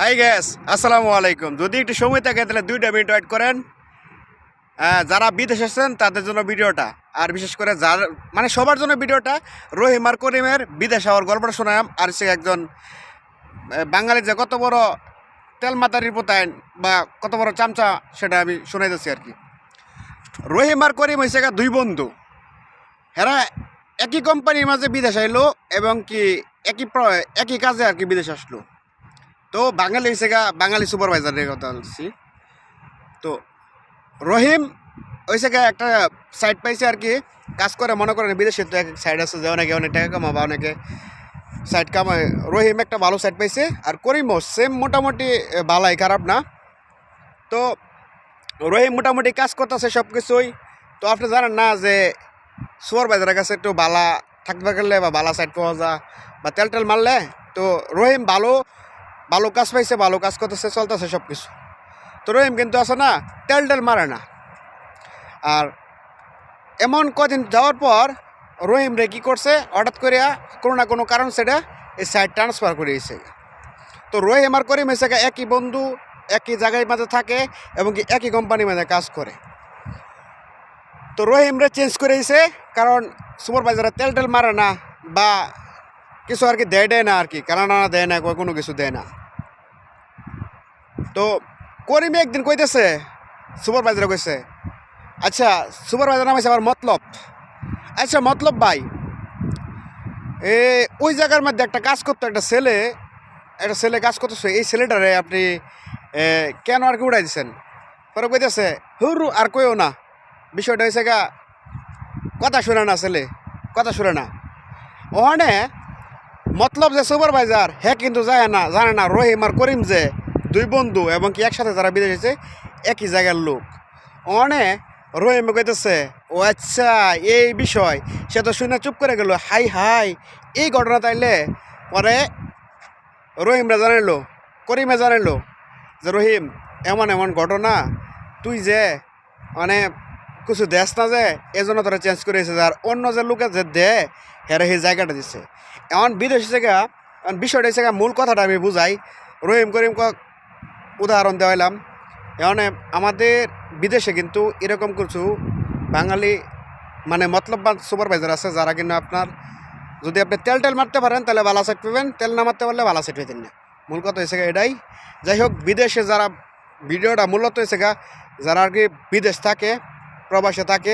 High gas আসসালামু আলাইকুম। যদি একটু সময় থাকে তাহলে দুইটা মিনিট ওয়েট করেন। আহ, যারা বিদেশ এসেছেন তাদের জন্য ভিডিওটা। আর বিশেষ করে যার মানে সবার জন্য ভিডিওটা রহিম আর করিমের বিদেশ হওয়ার গল্পটা শোনাম। আর সে একজন বাঙালির যে কত বড় তেল মাতারির পোতায়ন বা কত বড় চামচা সেটা আমি শোনাই দিচ্ছি আর কি। রহিম আর করিম হয়েছে দুই বন্ধু। হেরা একই কোম্পানির মাঝে বিদেশ আইলো এবং কি একই একই কাজে আর কি বিদেশ আসলো। তো বাঙালি হয়েছে গা, বাঙালি সুপারভাইজারের কথা বলছি। তো রহিম হয়েছে গা একটা সাইড পাইছে আর কি, কাজ করে, মনে করেন বিদেশে তো এক সাইড আছে যে অনেকে অনেক টাকা কামাবা অনেকে সাইড কামায়। রহিম একটা ভালো সাইড পাইছে আর করিমও সেম মোটামুটি ভালাই, খারাপ না। তো রহিম মোটামুটি কাজ করতেছে সব কিছুই তো আপনি জানেন না যে সুপারভাইজারের কাছে একটু বালা থাকতে গেলে বা বালা সাইড পাওয়া যা বা তেল টেল মারলে, তো রহিম ভালো ভালো কাজ পাইছে, ভালো কাজ করতেছে, চলতেছে সব কিছু তো রহিম কিন্তু আছে না, তেল টেল মারে না। আর এমন কদিন যাওয়ার পর রহিম রে কী করছে, হঠাৎ করে কোনো না কোনো কারণ সেটা এই সাইড ট্রান্সফার করে দিয়েছে। তো রহিম আর করিম এসে একই বন্ধু, একই জায়গায় মাঝে থাকে এবং কি একই কোম্পানির মাঝে কাজ করে। তো রহিমরে চেঞ্জ করে দিয়েছে, কারণ সুপারভাইজারে তেল টেল মারে না বা কিছু আর কি দেয় দেয় না আর কি, কারণ দেয় না, কোনো কিছু দেয় না। তো করিমে একদিন কইতেছে সুপারভাইজারে কইছে আচ্ছা সুপারভাইজার নাম আছে আমার মতলব। আচ্ছা মতলব ভাই, এ, ওই জায়গার মধ্যে একটা কাজ করতো একটা ছেলে একটা ছেলে কাজ করতেছে, এই ছেলেটারে আপনি কেন আর কি উড়াই দিচ্ছেন পরে কইতেছে, হুরু, আর কইও না। বিষয়টা হয়েছে গা, কথা শুনে না ছেলে, কথা শুনে না। ওখানে মতলব যে সুপারভাইজার হ্যাঁ কিন্তু যায় না, জানে না, রহিম আর করিম যে দুই বন্ধু এবং কি একসাথে যারা বিদেশ হয়েছে একই জায়গার লোক। অনে রহিম কইতেছে ও আচ্ছা এই বিষয়। সে তো শুনে চুপ করে গেল হাই হাই এই ঘটনা তাইলে পরে রহিমরা জানাইলো করিমে জানাইলো যে রহিম এমন এমন ঘটনা তুই যে মানে কিছু দেশ না যে এজন্য তোরা চেঞ্জ করে এসেছে আর অন্য যে লোকে যে দে হেরে সেই জায়গাটা দিছে। এমন বিদেশি জায়গা বিষয়টা হচ্ছে গা, মূল কথাটা আমি বুঝাই। রহিম করিম উদাহরণ দেওয়াইলাম। এখানে আমাদের বিদেশে কিন্তু এরকম কিছু বাঙালি মানে মতলববান সুপারভাইজার আছে, যারা কিন্তু আপনার যদি আপনি তেল টেল মারতে পারেন, তাহলে বালা সেট পাবেন। তেল না মারতে পারলে বালা সেট পেতেন না। মূল কথা হয়েছে এটাই। যাই হোক, বিদেশে যারা ভিডিওটা মূলত হয়েছে গা, যারা আর কি বিদেশ থাকে, প্রবাসে থাকে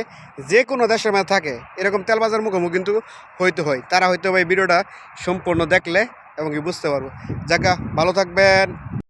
যে কোনো দেশের মধ্যে থাকে, এরকম তেলবাজার মুখোমুখি কিন্তু হইতে হয়। তারা হয়তো এই ভিডিওটা সম্পূর্ণ দেখলে এবং বুঝতে পারব। যাকা ভালো থাকবেন।